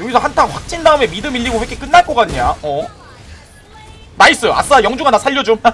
여기서 한타 확 찐 다음에 미드 밀리고 왜 이렇게 끝날 것 같냐 어 나이스 아싸 영주가 나 살려줌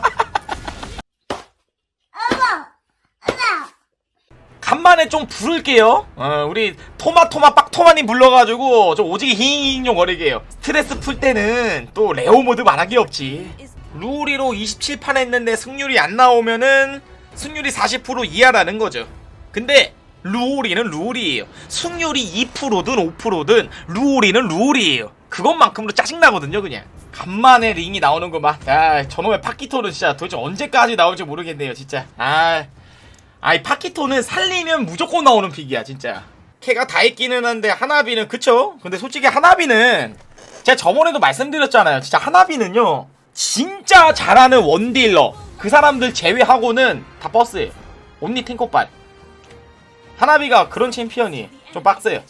간만에 좀 부를게요. 어, 우리 토마토마 빡토마님 불러가지고 좀 오지게 힝힝 거리게 해요. 스트레스 풀 때는 또 레오 모드 말하기 없지. 루리로 27판 했는데 승률이 안 나오면은 승률이 40% 이하라는 거죠. 근데 루리는 룰이에요. 승률이 2%든 5%든 루리는 룰이에요. 그것만큼으로 짜증나거든요, 그냥. 간만에 링이 나오는구만. 아, 저놈의 파키토는 진짜 도대체 언제까지 나올지 모르겠네요, 진짜. 아. 아이 파키토는 살리면 무조건 나오는 픽이야 진짜 걔가 다 있기는 한데 하나비는 그쵸? 근데 솔직히 하나비는 제가 저번에도 말씀드렸잖아요 진짜 하나비는요 진짜 잘하는 원딜러 그 사람들 제외하고는 다 버스예요 온리 탱커빨 하나비가 그런 챔피언이 좀 빡세요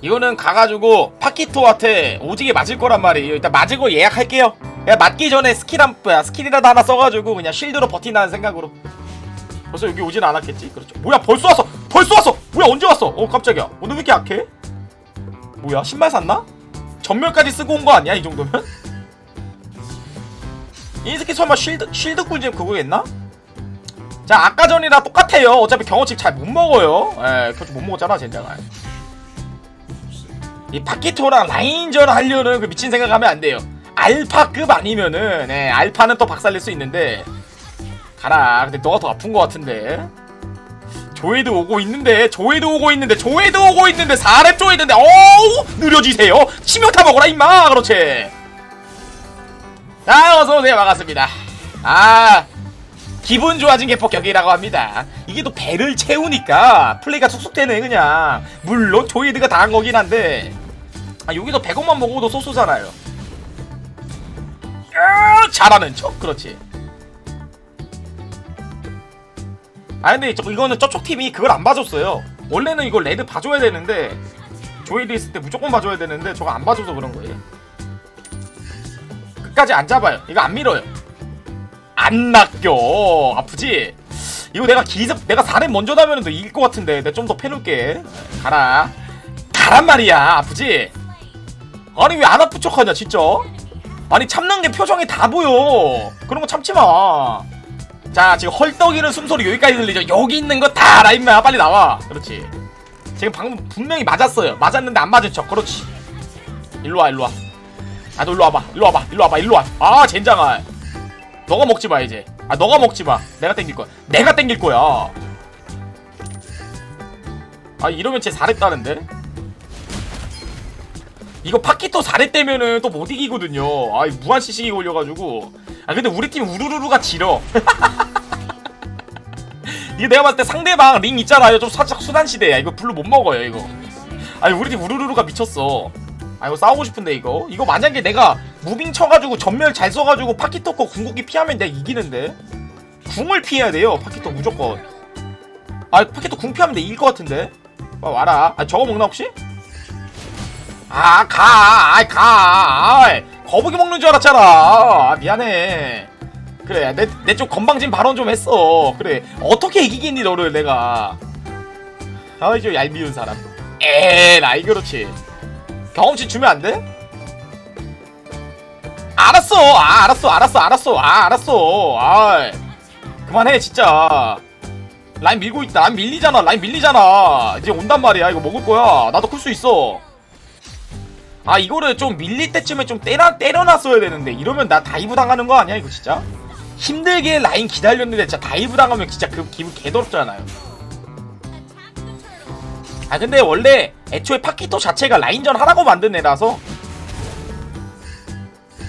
이거는 가가지고 파키토한테 오지게 맞을 거란 말이에요 일단 맞을 거 예약할게요 야 맞기 전에 스킬 한 뭐야 스킬이라도 하나 써가지고 그냥 쉴드로 버틴다는 생각으로 벌써 여기 오진 않았겠지? 그렇죠. 뭐야 벌써 왔어! 벌써 왔어! 뭐야 언제 왔어? 어 깜짝이야. 오늘 왜 이렇게 약해? 뭐야 신발 샀나? 전멸까지 쓰고 온 거 아니야 이 정도면? 이 새끼 설마 쉴드 쉴드 꿀잼 그거겠나? 자 아까 전이랑 똑같아요. 어차피 경험치 잘못 먹어요. 에 경험치 못 먹었잖아 젠장아. 이 파키토랑 라인전 하려는 그 미친 생각하면 안 돼요. 알파급 아니면은 네, 알파는 또 박살낼 수 있는데 가라. 근데 너가 더 아픈 것 같은데. 조회드 오고 있는데, 조회드 오고 있는데, 조회드 오고 있는데, 4렙 조회드인데, 어우! 느려지세요! 치명타 먹어라, 임마! 그렇지. 자, 어서오세요. 반갑습니다. 아, 기분 좋아진 게 폭격이라고 합니다. 이게 또 배를 채우니까 플레이가 쑥쑥 되네, 그냥. 물론 조회드가 당한 거긴 한데, 아, 여기서 100원만 먹어도 소소잖아요. 으, 잘하는 척, 그렇지. 아 근데 저, 이거는 저쪽 팀이 그걸 안 봐줬어요. 원래는 이거 레드 봐줘야 되는데 조이드 있을 때 무조건 봐줘야 되는데 저거 안 봐줘서 그런 거예요. 끝까지 안 잡아요. 이거 안 밀어요. 안 낚여. 아프지? 이거 내가 기습 내가 4렙 먼저 나면은 너 이길 것 같은데 내가 좀 더 패놓을게. 가라. 가란 말이야. 아프지? 아니 왜 안 아픈 척하냐 진짜? 아니 참는 게 표정이 다 보여. 그런 거 참지 마. 자 지금 헐떡이는 숨소리 여기까지 들리죠 여기 있는 거다 임마 빨리 나와 그렇지 지금 방금 분명히 맞았어요 맞았는데 안 맞은 척 그렇지 일로와 일로와 아너 일로 와봐 일로 와봐 일로 와봐 일로 와아 젠장아 너가 먹지 마 이제. 아 너가 먹지 마. 내가 땡길 거야. 내가 땡길 거야. 아 이러면 쟤 잘했다는데? 이거 파키토 잘했다면은 또 못 이기거든요. 아 무한 시식이 걸려가지고. 아 근데 우리 팀 우르르르가 지려. 이게 내가 봤을 때 상대방 링 있잖아요. 좀 살짝 수단시대야. 이거 블루 못 먹어요 이거. 아니 우리 팀 우르르르가 미쳤어 아 이거 싸우고 싶은데 이거 이거 만약에 내가 무빙 쳐가지고 전멸 잘 써가지고 파키토 거 궁극기 피하면 내가 이기는데 궁을 피해야 돼요 파키토 무조건 아 파키토 궁 피하면 내가 이길 것 같은데 와, 와라 아 저거 먹나 혹시? 아, 가, 아이, 가, 아이, 거북이 먹는 줄 알았잖아. 아, 미안해. 그래, 내, 내 좀 건방진 발언 좀 했어. 그래, 어떻게 이기겠니, 너를 내가. 아이, 저 얄미운 사람. 에, 나 이 그렇지. 경험치 주면 안 돼? 알았어, 아, 알았어, 알았어, 알았어, 아, 알았어. 아이, 그만해, 진짜. 라인 밀고 있다. 라인 밀리잖아, 라인 밀리잖아. 이제 온단 말이야. 이거 먹을 거야. 나도 클 수 있어. 아 이거를 좀 밀릴 때쯤에 좀 때려, 때려놨어야 되는데 이러면 나 다이브 당하는 거 아니야 이거 진짜? 힘들게 라인 기다렸는데 진짜 다이브 당하면 진짜 그 기분 개더럽잖아요 아 근데 원래 애초에 파키토 자체가 라인전 하라고 만든 애라서.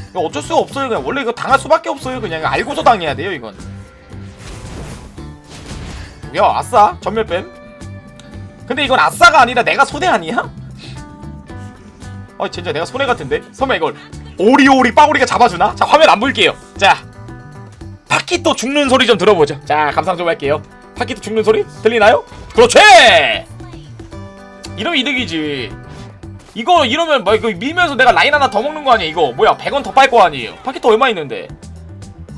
이거 어쩔 수가 없어요 그냥. 원래 이거 당할 수밖에 없어요 그냥. 알고서 당해야 돼요 이건. 야 아싸. 전멸뱀 근데 이건 아싸가 아니라 내가 손해 아니야? 어 진짜 내가 손해 같은데? 설마 이걸 오리오리 빠오리가 잡아주나? 자 화면 안 볼게요. 자 파키토 죽는 소리 좀 들어보죠. 자 감상 좀 할게요. 파키토 죽는 소리 들리나요? 그렇지 이러면 이득이지 이거 이러면 뭐 이거 밀면서 내가 라인 하나 더 먹는 거 아니야 이거 뭐야 100원 더 빨 거 아니에요 파키토 얼마 있는데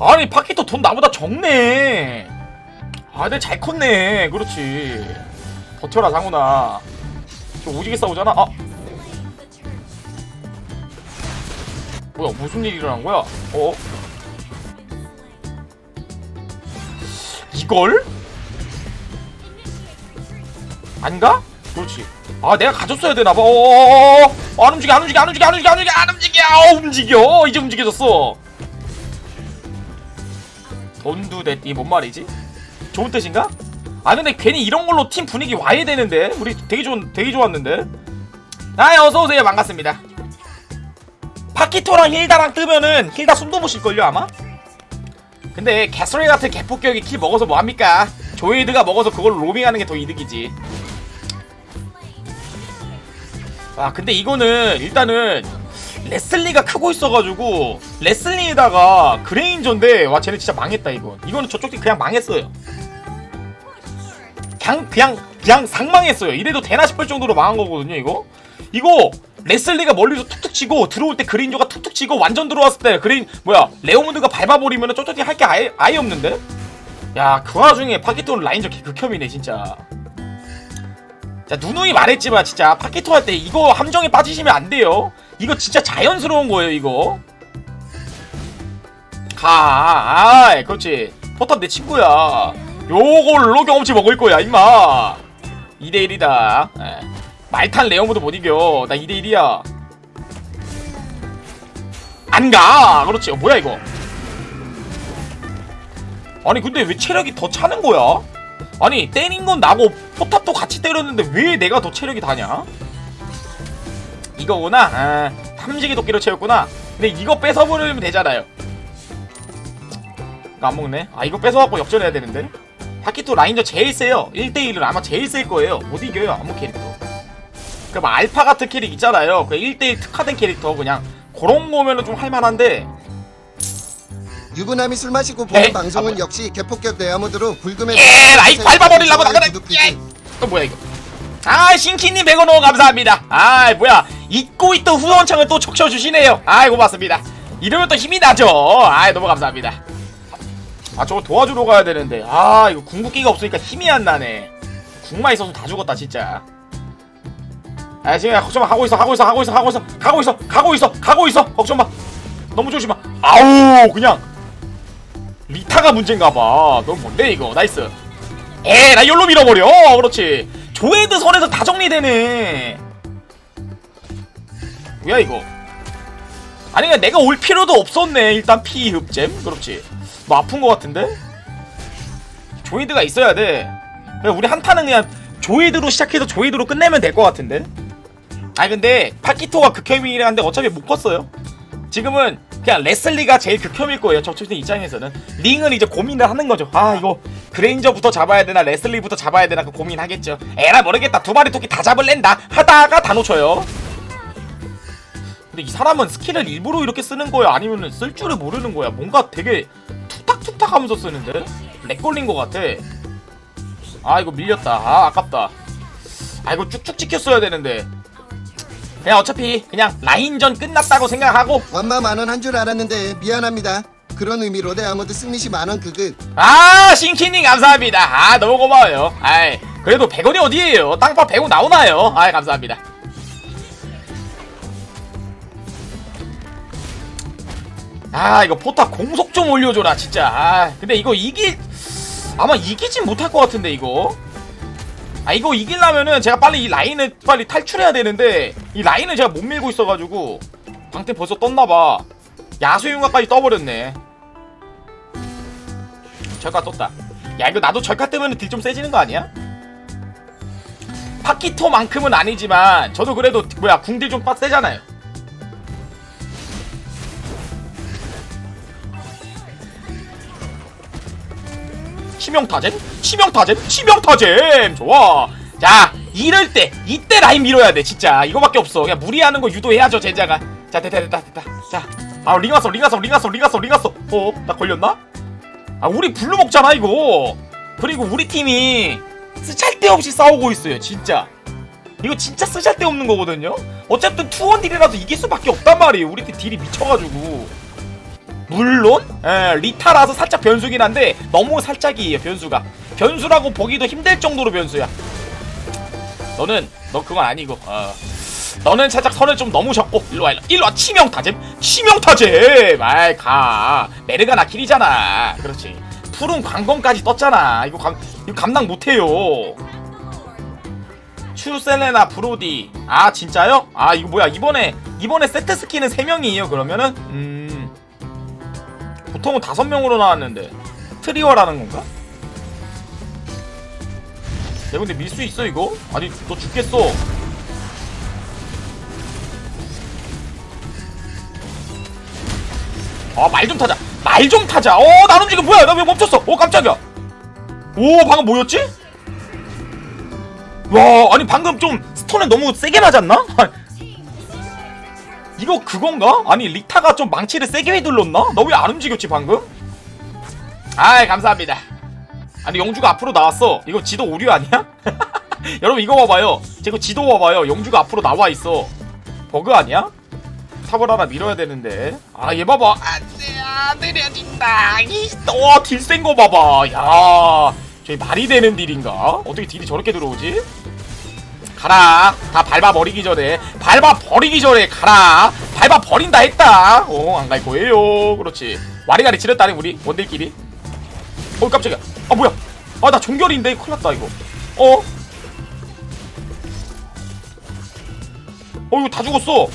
아니 파키토 돈 나보다 적네 아 근데 잘 컸네 그렇지 버텨라 상훈아 저 오지게 싸우잖아 아 뭐야 무슨 일이 일어난 거야? 어? 이걸? 아닌가? 그렇지. 아 내가 가졌어야 되나봐. 어어어어. 안 움직여 안 움직여 안 움직여 안 움직여 안 움직여 안 움직여. 어, 움직여. 이제 움직여졌어. 돈두대띠 뭔 말이지? 좋은 뜻인가? 아 근데 괜히 이런 걸로 팀 분위기 와야 되는데 우리 되게 좋은 되게 좋았는데. 아 어서 오세요 반갑습니다. 파키토랑 힐다랑 뜨면은 힐다 숨도 못 쉴걸요 아마? 근데 개소리 같은 개폭격이 킬 먹어서 뭐합니까? 조이드가 먹어서 그걸 로밍하는 게 더 이득이지 아 근데 이거는 일단은 레슬리가 크고 있어가지고 레슬리에다가 그레인저인데 와 쟤네 진짜 망했다 이건. 이거는 저쪽 팀 그냥 망했어요. 그냥 그냥 그냥 상망했어요. 이래도 되나 싶을 정도로 망한 거거든요 이거. 이거 레슬리가 멀리서 툭툭 치고 들어올 때 그레인저가 툭툭 치고 완전 들어왔을 때 그레인 뭐야 레오문드가 밟아버리면 저쪽 팀 할 게 아예, 아예 없는데? 야 그 와중에 파키토는 라인저 개 극혐이네 진짜 자 누누이 말했지만 진짜 파키토 할 때 이거 함정에 빠지시면 안 돼요. 이거 진짜 자연스러운 거예요 이거. 가 아이 그렇지. 포탑 내 친구야. 요걸로 경험치 먹을 거야 임마. 2대1이다. 말탄 레오모도 못 이겨. 나 2대1이야. 안가. 그렇지. 어, 뭐야 이거? 아니 근데 왜 체력이 더 차는 거야? 아니 때린 건 나고 포탑도 같이 때렸는데 왜 내가 더 체력이 다냐? 이거구나. 아, 탐지기 도끼로 채웠구나. 근데 이거 뺏어버리면 되잖아요. 이거 안 먹네. 아 이거 뺏어갖고 역전해야 되는데? 파키토 라인저 제일 세요. 1대1은 아마 제일 셀 거예요. 못 이겨요 아무 캐릭터. 그럼 알파 같은 캐릭 있잖아요. 그 1대1 특화된 캐릭터 그냥 그런 거면은 좀 할만한데 유부남이 술 마시고 보는 에이, 방송은 아. 역시 개폭격 내야모드로 불금의 에라이 밟아버리려고 나가네. 예. 또 뭐야 이거? 아 신키님 100원 감사합니다. 아 뭐야. 잊고 있던 후원창을 또 적셔 주시네요. 아이 고맙습니다. 이러면 또 힘이 나죠. 아이 너무 감사합니다. 아 저거 도와주러 가야 되는데. 아 이거 궁극기가 없으니까 힘이 안 나네. 궁만 있어서 다 죽었다 진짜. 아 지금 걱정 마. 하고 있어 하고 있어 하고 있어 하고 있어 가고 있어 가고 있어 가고 있어. 걱정 마. 너무 조심하. 아우 그냥 리타가 문제인가봐. 넌 뭔데 이거? 나이스. 에나 열로 밀어버려. 그렇지. 조헤드 선에서 다 정리되네. 뭐야 이거? 아니 그냥 내가 올 필요도 없었네. 일단 피 흡잼. 그렇지. 너 아픈 거 같은데? 조헤드가 있어야 돼. 우리 한타는 그냥 조헤드로 시작해서 조헤드로 끝내면 될 것 같은데? 아니 근데 파키토가 극혐이긴 한데 어차피 못 컸어요. 지금은 그냥 레슬리가 제일 극혐일 거예요. 저쪽팀 입장에서는 링은 이제 고민을 하는 거죠. 아 이거 그레인저부터 잡아야 되나 레슬리부터 잡아야 되나 그 고민하겠죠. 에라 모르겠다. 두 마리 토끼 다 잡을랜다 하다가 다 놓쳐요. 근데 이 사람은 스킬을 일부러 이렇게 쓰는 거야? 아니면 쓸 줄을 모르는 거야? 뭔가 되게 툭탁툭탁 하면서 쓰는데? 렉 걸린 거 같아. 아 이거 밀렸다. 아 아깝다. 아 이거 쭉쭉 찍혔어야 되는데. 그냥 어차피 그냥 라인전 끝났다고 생각하고. 완마 만원 한 줄 알았는데 미안합니다. 그런 의미로 내야모드 승리시 만원 그극 아 신키님 감사합니다. 아 너무 고마워요. 아이 그래도 100원이 어디에요? 땅파 100원 나오나요? 아이 감사합니다. 아 이거 포탑 공속 좀 올려줘라 진짜. 아 근데 이거 이기 아마 이기진 못할 것 같은데 이거 아 이거 이기려면은 제가 빨리 이 라인을 빨리 탈출해야 되는데 이 라인을 제가 못 밀고 있어가지고 방태 벌써 떴나봐 야수융화까지 떠버렸네 절카 떴다. 야 이거 나도 절카 뜨면 딜 좀 세지는 거 아니야? 파키토만큼은 아니지만 저도 그래도 뭐야 궁딜 좀 빡세잖아요. 치명타잼? 치명타잼? 치명타잼! 좋아! 자, 이럴 때, 이때 라인 밀어야 돼, 진짜. 이거밖에 없어. 그냥 무리하는 거 유도해야죠, 젠자가. 자, 됐다, 됐다, 됐다. 자, 아, 링 왔어, 링 왔어, 링 왔어, 링 왔어, 링 왔어. 어, 나 걸렸나? 아, 우리 블루 먹잖아, 이거. 그리고 우리 팀이 쓰잘데없이 싸우고 있어요, 진짜. 이거 진짜 쓰잘데없는 거거든요? 어쨌든 투원 딜이라서 이길 수밖에 없단 말이에요. 우리 팀 딜이 미쳐가지고. 물론 에, 리타라서 살짝 변수긴 한데 너무 살짝이에요 변수가. 변수라고 보기도 힘들 정도로 변수야. 너는 너 그건 아니고 어. 너는 살짝 선을 좀 넘으셨고 일로 와 일로, 일로 와 치명 타잼 치명 타잼. 아이 가. 메르가 나 킬이잖아. 그렇지. 푸른 관건까지 떴잖아. 이거 감 이거 감당 못해요. 추셀레나 브로디. 아 진짜요? 아 이거 뭐야? 이번에 이번에 세트 스킨은 3명이에요 그러면은? 음 보통은 5명으로 나왔는데 트리오라는 건가? 야 근데 밀 수 있어 이거? 아니 너 죽겠어 아 말 좀 타자 말 좀 타자 어 나는 지금 뭐야 나 왜 멈췄어 어 깜짝이야 오 방금 뭐였지? 와 아니 방금 좀 스톤에 너무 세게 맞았나? 이거 그건가? 아니 리타가 좀 망치를 세게 휘둘렀나? 너왜안 움직였지 방금? 아이 감사합니다 아니 영주가 앞으로 나왔어 이거 지도 오류 아니야? 여러분 이거 봐봐요 제가 지도 봐봐요 영주가 앞으로 나와 있어 버그 아니야? 탑을 하나 밀어야 되는데 아 얘 봐봐 안돼 안 느려진다 와딜 센 거 봐봐 야 저기 말이 되는 딜인가? 어떻게 딜이 저렇게 들어오지? 가라. 다 밟아 버리기 전에. 밟아 버리기 전에 가라. 밟아 버린다 했다. 어 안 갈 거예요. 그렇지. 와리가리 지렸다니 우리 원딜끼리. 어 깜짝이야. 아 뭐야? 아 나 종결인데? 큰일 났다 이거. 어? 어 이거 다 죽었어.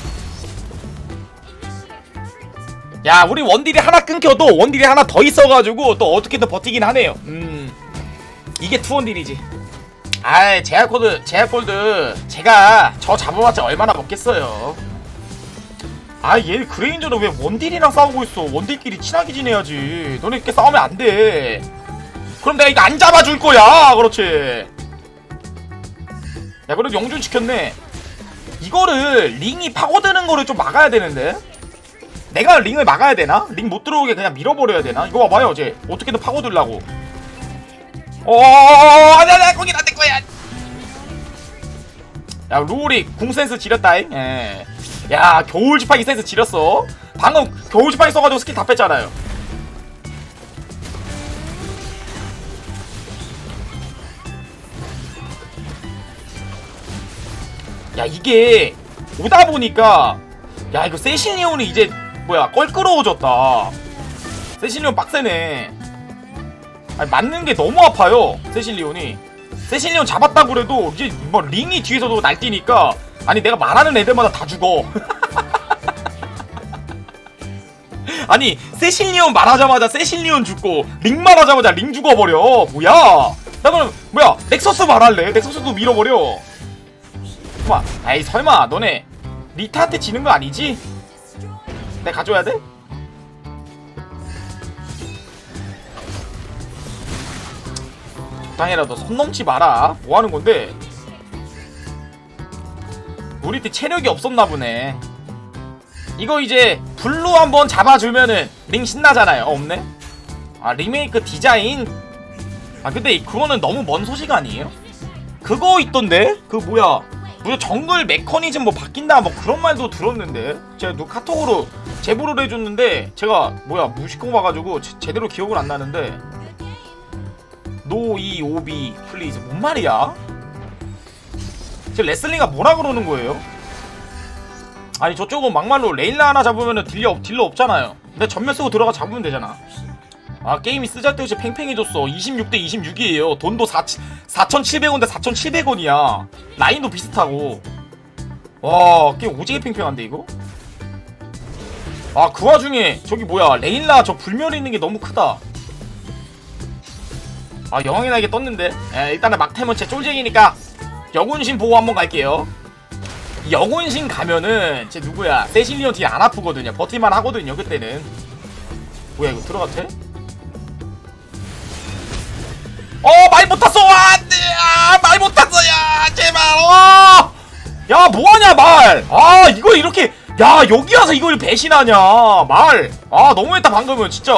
야 우리 원딜이 하나 끊겨도 원딜이 하나 더 있어가지고 또 어떻게든 버티긴 하네요. 음. 이게 투원딜이지 아이 제약골드 제약골드. 제가 저 잡아봤자 얼마나 먹겠어요. 아 얘 그레인저는 왜 원딜이랑 싸우고 있어? 원딜끼리 친하게 지내야지. 너네 이렇게 싸우면 안돼. 그럼 내가 이거 안 잡아줄 거야. 그렇지. 야 그래도 영준 지켰네. 이거를 링이 파고드는 거를 좀 막아야 되는데? 내가 링을 막아야 되나? 링 못 들어오게 그냥 밀어버려야 되나? 이거 봐봐요 이제. 어떻게든 파고들라고 어 아니 아니 거긴 안될 거야. 야 룰이 궁센스 지렸다잉? 예. 야 겨울 지팡이 센스 지렸어. 방금 겨울 지팡이 써가지고 스킬 다 뺐잖아요. 야 이게 오다 보니까 야 이거 세신리온이 이제 뭐야 껄끄러워졌다. 세신리온 빡세네 아니 맞는 게 너무 아파요 세신리온이. 세신리온 잡았다고 그래도 이제 뭐 링이 뒤에서도 날뛰니까 아니 내가 말하는 애들마다 다 죽어. 아니 세신리온 말하자마자 세신리온 죽고 링 말하자마자 링 죽어버려. 뭐야? 나 그럼 뭐야? 넥서스 말할래? 넥서스도 밀어버려. 설마 아이 설마 너네 리타한테 지는 거 아니지? 내가 가져야 돼? 적당히라도 손 넘지 마라. 뭐 하는 건데? 우리 팀 체력이 없었나 보네. 이거 이제 블루 한번 잡아주면은 링 신나잖아요. 어, 없네? 아 리메이크 디자인? 아 근데 그거는 너무 먼 소식 아니에요? 그거 있던데? 그 뭐야? 뭐야 정글 메커니즘 뭐 바뀐다 뭐 그런 말도 들었는데? 제가 누 카톡으로 제보를 해줬는데 제가 뭐야 무식고 봐가지고 제, 제대로 기억을 안 나는데 노이 오비 플리즈. 뭔 말이야? 지금 레슬링가 뭐라 그러는 거예요? 아니 저쪽은 막말로 레일라 하나 잡으면은 딜러, 딜러 없잖아요. 근데 전면 쓰고 들어가 잡으면 되잖아. 아 게임이 쓰잘데없이 팽팽해졌어. 26대 26이에요. 돈도 4, 4,700원대 4,700원이야. 라인도 비슷하고. 와 게임 오지게 팽팽한데 이거? 아 그 와중에 저기 뭐야. 레일라 저 불멸 있는 게 너무 크다 아 영광의 날개 떴는데? 에, 일단은 막템은 제 쫄쟁이니까 영혼신 보고 한번 갈게요. 영혼신 가면은 제 누구야? 세실리온 딜안 아프거든요. 버틸만 하거든요 그때는. 뭐야 이거 돼? 어 말 못탔어! 안돼 아, 말 못탔어! 야 제발 어 야 뭐하냐 말 아 이걸 이렇게 야 여기 와서 이걸 배신하냐 말 아 너무했다 방금은 진짜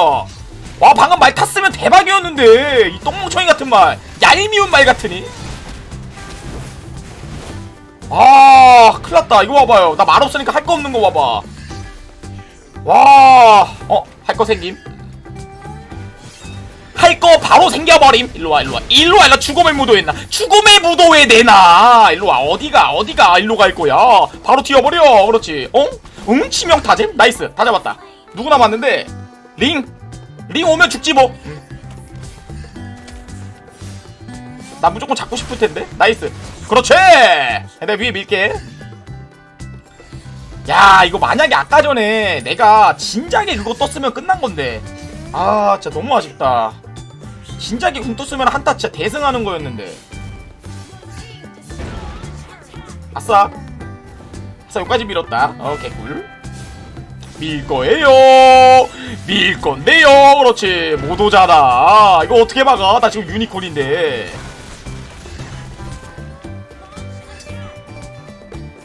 와 방금 말 탔으면 대박이었는데. 이 똥멍청이 같은 말. 얄미운 말 같으니. 아 큰일났다. 이거 봐봐요. 나 말 없으니까 할 거 없는 거 봐봐. 와어 할 거 생김. 할 거 바로 생겨버림. 일로와 일로와. 일로와 일로 죽음의 무도에 나. 죽음의 무도에 내놔. 일로와. 어디가 어디가 일로 갈 거야? 바로 튀어버려. 그렇지. 어? 응? 치명 타잼? 나이스. 다 잡았다. 누구 남았는데 링! 링 오면 죽지 뭐. 음. 나 무조건 잡고 싶을 텐데. 나이스. 그렇지! 내가 위에 밀게. 야 이거 만약에 아까 전에 내가 진작에 그거 떴으면 끝난 건데. 아 진짜 너무 아쉽다. 진작에 궁 떴으면 한타 진짜 대승하는 거였는데. 아싸. 아싸 여기까지 밀었다. 어 개꿀 밀 거예요. 밀 건데요. 그렇지. 못 오잖아 이거 어떻게 막아? 나 지금 유니콘인데.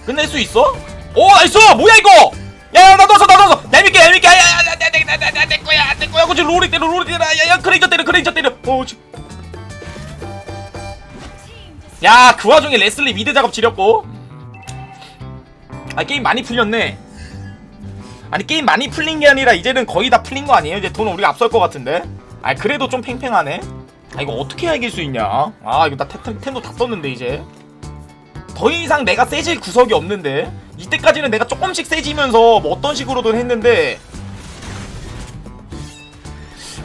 끝낼 수 있어? 오 나이스! 뭐야 이거? 야 야 나 넣었어 나 넣었어. 내 믿게 내 믿게. 야 야야야내 거야. 내 거야. 그치 롤이 때려 롤이 때려. 야 야 크레이저 때려 크레이저 때려. 어야그 와중에 레슬리 미드 작업 지렸고. 아 게임 많이 풀렸네 아니 게임 많이 풀린 게 아니라 이제는 거의 다 풀린 거 아니에요? 이제 돈 우리가 앞설 것 같은데? 아 그래도 좀 팽팽하네. 아 이거 어떻게 이길 수 있냐? 아 이거 나 템, 템도 다 썼는데 이제. 더 이상 내가 세질 구석이 없는데? 이때까지는 내가 조금씩 세지면서 뭐 어떤 식으로든 했는데.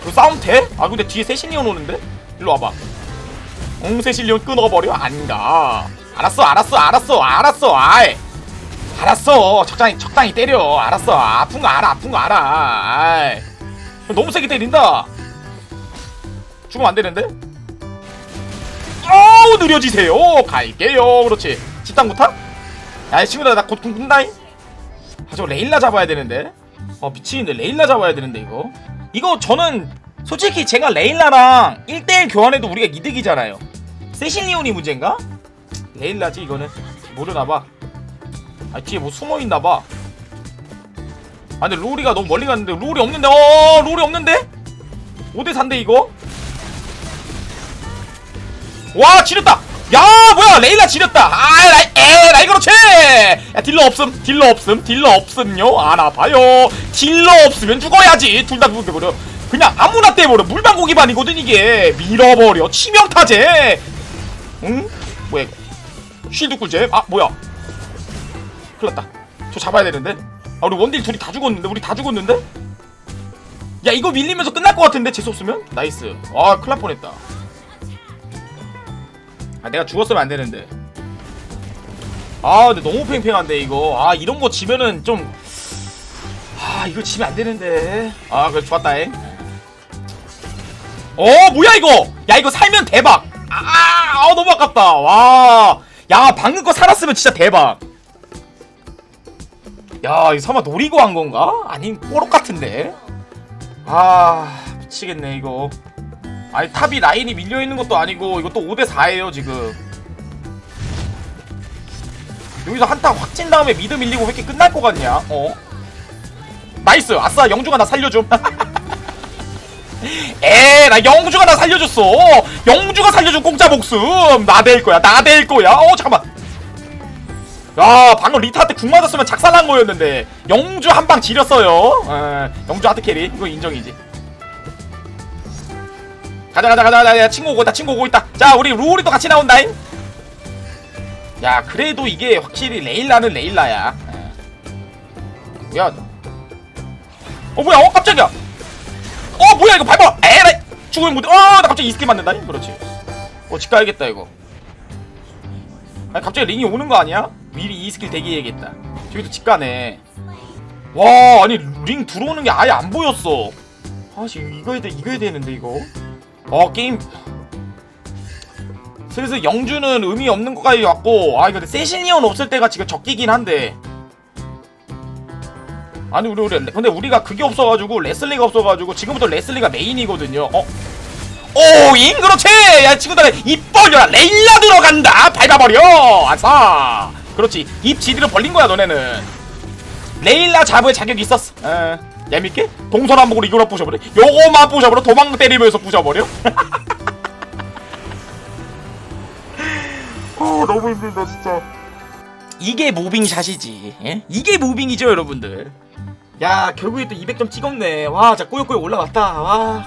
이거 싸움 돼? 아 근데 뒤에 세실리온 오는데? 일로 와봐. 응 세실리온 끊어버려? 아닌가 알았어 알았어 알았어 알았어. 아이 알았어. 적당히 적당히 때려. 알았어. 아픈 거 알아 아픈 거 알아. 아이. 너무 세게 때린다. 죽으면 안 되는데? 어우 느려지세요. 갈게요. 그렇지. 집당부터? 야이 친구들 나곧 궁금다잉? 아 저거 레일라 잡아야 되는데? 어 미치겠네. 레일라 잡아야 되는데 이거? 이거 저는 솔직히 제가 레일라랑 1대1 교환해도 우리가 이득이잖아요. 세실리온이 문제인가? 레일라지 이거는? 모르나봐 아 뒤에 뭐 숨어있나봐. 아 근데 로리가 너무 멀리 갔는데. 롤이 없는데? 어 롤이 없는데? 5대4인데 이거? 와 지렸다! 야 뭐야! 레일라 지렸다! 아 라이 에 라이 그렇지 야 딜러 없음. 딜러 없음. 딜러 없음요? 알아봐요. 딜러 없으면 죽어야지. 둘 다 죽어버려? 그냥 아무나 떼버려. 물방고기반이거든 이게. 밀어버려. 치명타제! 응? 뭐야 쉴드 꿀잼 아 뭐야 큰일 났다. 저 잡아야 되는데. 아 우리 원딜 둘이 다 죽었는데? 우리 다 죽었는데? 야 이거 밀리면서 끝날 것 같은데? 재수 없으면? 나이스. 아 큰일 날 뻔했다. 아 내가 죽었으면 안 되는데. 아 근데 너무 팽팽한데 이거. 아 이런 거 지면은 좀 아 이거 지면 안 되는데. 아 그래 좋았다잉. 어 뭐야 이거? 야 이거 살면 대박. 아, 아 너무 아깝다. 와야 방금 거 살았으면 진짜 대박 야 이거 설마 노리고 한 건가? 아닌 뽀록 같은데? 아 미치겠네 이거. 아니 탑이 라인이 밀려있는 것도 아니고 이것도 5대4에요 지금. 여기서 한타 확진 다음에 미드 밀리고 왜 이렇게 끝날 것 같냐? 어? 나이스! 아싸 영주가 나 살려줌. 에나 영주가 나 살려줬어. 영주가 살려준 공짜 목숨. 나댈 거야 나댈 거야. 어 잠깐만 야 방금 리타한테 궁 맞았으면 작살난 거였는데 영주 한 방 지렸어요. 에, 영주 하드캐리. 이거 인정이지. 가자 가자 가자 가자. 친구 오고 있다 친구 오고 있다. 자 우리 또 같이 나온다잉. 야 그래도 이게 확실히 레일라는 레일라야. 에. 뭐야 어 뭐야? 어 깜짝이야. 어 뭐야 이거 밟아. 에라이. 죽으면 못해 어나 갑자기 이스킬 맞는다잉? 그렇지. 어집 가야겠다 이거. 아니 갑자기 링이 오는 거 아니야? 미리 이 스킬 대기해야겠다. 저기도 집 가네. 와 아니 링 들어오는 게 아예 안 보였어. 아 지금 이거 해야 돼 이거 해야 되는데 이거? 어 게임. 슬슬 영주는 의미 없는 것까지 왔고 아 근데 세신이온 없을 때가 지금 적기긴 한데. 아니 우리 우리 근데 우리가 그게 없어가지고 레슬리가 없어가지고 지금부터 레슬리가 메인이거든요. 어? 오잉! 그렇지! 야 친구들 입 벌려라! 레일라 들어간다! 밟아버려! 아싸 그렇지. 입 지리로 벌린 거야 너네는. 레일라 잡을 자격이 있었어. 에. 얄밉게? 동서남북으로 이거나 부셔버려. 요거만 부셔버려. 도망 때리면서 부셔버려. 어 너무 힘들다 진짜. 이게 무빙샷이지 예? 이게 무빙이죠 여러분들. 야 결국에 또 200점 찍었네. 와 진짜 꾸역꾸역 올라갔다. 와